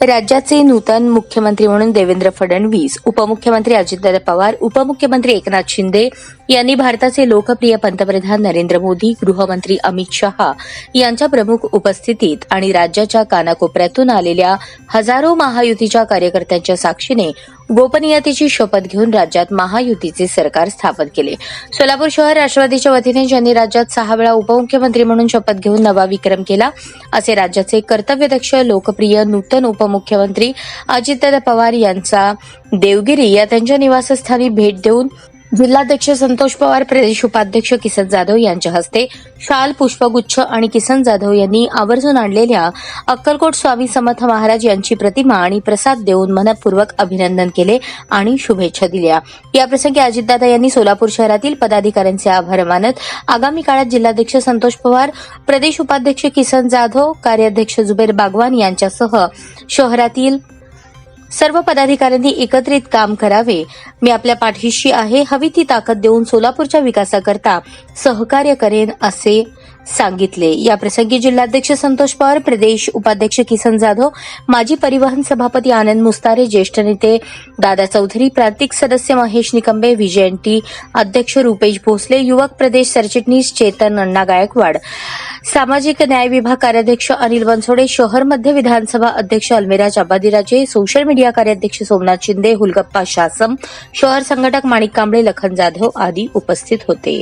राज्याचे नूतन मुख्यमंत्री म्हणून देवेंद्र फडणवीस उपमुख्यमंत्री अजितदादा पवार उपमुख्यमंत्री एकनाथ शिंदे यांनी भारताचे लोकप्रिय पंतप्रधान नरेंद्र मोदी गृहमंत्री अमित शहा यांच्या प्रमुख उपस्थितीत आणि राज्याच्या कानाकोपऱ्यातून आलेल्या हजारो महायुतीच्या कार्यकर्त्यांच्या साक्षीने गोपनीयतेची शपथ घेऊन राज्यात महायुतीचे सरकार स्थापन केले. सोलापूर शहर राष्ट्रवादीच्या वतीने ज्यांनी राज्यात सहा वेळा उपमुख्यमंत्री म्हणून शपथ घेऊन नवा विक्रम केला असे राज्याचे कर्तव्यदक्ष लोकप्रिय नूतन उपमुख्यमंत्री अजितदादा पवार यांचा देवगिरी या त्यांच्या निवासस्थानी भेट देऊन जिल्हाध्यक्ष संतोष पवार प्रदेश उपाध्यक्ष किसन जाधव यांच्या हस्ते शाल पुष्पगुच्छ आणि किसन जाधव यांनी आवर्जून आणलेल्या अक्कलकोट स्वामी समर्थ महाराज यांची प्रतिमा आणि प्रसाद देऊन मनपूर्वक अभिनंदन केले आणि शुभेच्छा दिल्या. याप्रसंगी अजितदादा यांनी सोलापूर शहरातील पदाधिकाऱ्यांचे आभार मानत आगामी काळात जिल्हाध्यक्ष संतोष पवार प्रदेश उपाध्यक्ष किसन जाधव कार्याध्यक्ष जुबेर बागवान यांच्यासह शहरातील सर्व पदाधिकाऱ्यांनी एकत्रित काम करावे. मी आपल्या पाठीशी आहे. हवी ती ताकद देऊन सोलापूरच्या विकासाकरता सहकार्य करेन असे सांगितले. या प्रसंगी जिल्हाध्यक्ष संतोष पवार प्रदेश उपाध्यक्ष किसन जाधव माजी परिवहन सभापती आनंद मुस्तारे ज्येष्ठ नेते दादा चौधरी प्रांतिक सदस्य महेश निकंबे विजयंती अध्यक्ष रुपेश भोसले युवक प्रदेश सरचिटणीस चेतन अण्णा गायकवाड. सामाजिक न्याय विभाग कार्याध्यक्ष अनिल बनसोडे शहर मध्य विधानसभा अध्यक्ष अल्मेराज अब्बादिराजे सोशल मीडिया कार्याध्यक्ष सोमनाथ शिंदे हुलगप्पा शासम शहर संघटक माणिक कांबळे लखन जाधव आदी उपस्थित होते.